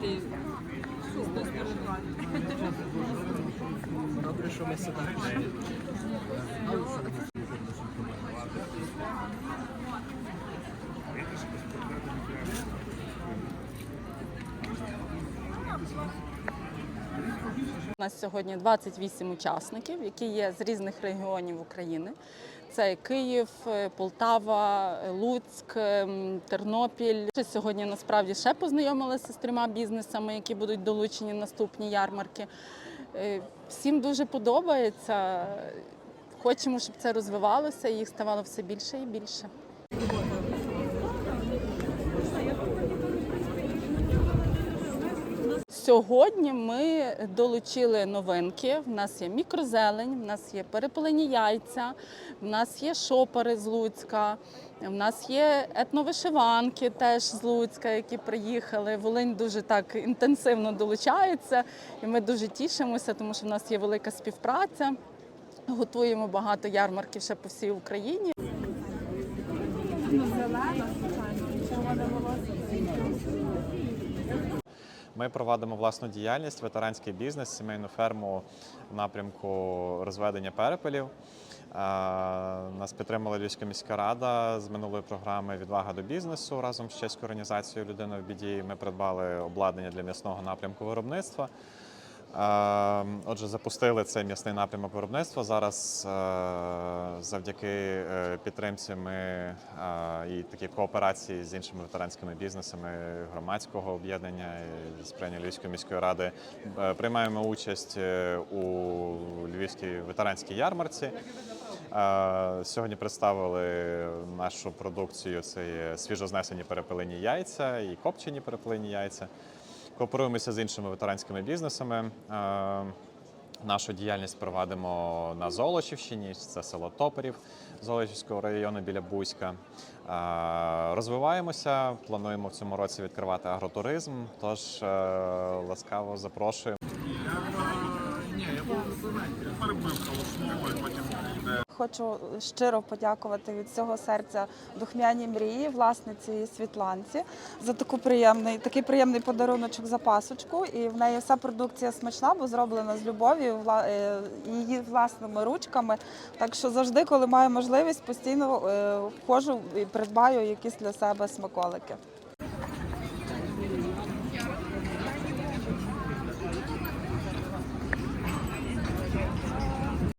зайти з тої сторони. Добре, що ми сюди. У нас сьогодні 28 учасників, які є з різних регіонів України. Це Київ, е, Полтава, е, Луцьк, ем, Тернопіль. Сьогодні насправді ще познайомилася з трьома бізнесами, які будуть долучені наступні ярмарки. Е, Всім дуже подобається. Хочемо, щоб це розвивалося і їх ставало все більше і більше. Сьогодні ми долучили новинки. В нас є мікрозелень, в нас є перепелені яйця, в нас є шопери з Луцька, в нас є етновишиванки теж з Луцька, які приїхали. Волинь дуже так інтенсивно долучається, і ми дуже тішимося, тому що в нас є велика співпраця. Готуємо багато ярмарків ще по всій Україні. Ми проводимо власну діяльність, ветеранський бізнес, сімейну ферму в напрямку розведення перепелів. Е, Нас підтримала Львівська міська рада з минулої програми Відвага до бізнесу разом з чеською організацією Людина в біді. Ми придбали обладнання для м'ясного напрямку виробництва. Е, Отже, запустили цей м'ясний напрямок виробництва. Зараз е, завдяки е, підтримці ми е, і такі кооперації з іншими ветеранськими бізнесами громадського об'єднання і сприяння Львівської міської ради приймаємо участь у Львівській ветеранській ярмарці. Сьогодні представили нашу продукцію. Це свіжознесені перепелені яйця і копчені перепелені яйця. Кооперуємося з іншими ветеранськими бізнесами. Е, Нашу діяльність провадимо на Золочівщині, це село Топерів Золочівського району біля Бузька. Е, Розвиваємося, плануємо в цьому році відкривати агротуризм. Тож е, ласкаво запрошуємо. Хочу щиро подякувати від всього серця духмяній мрії, власниці Світланці за таку приємний, такий приємний подаруночок запасочку. І в неї вся продукція смачна, бо зроблена з любов'ю, е, її власними ручками. Так що завжди, коли маю можливість, постійно е, входжу і придбаю якісь для себе смаколики.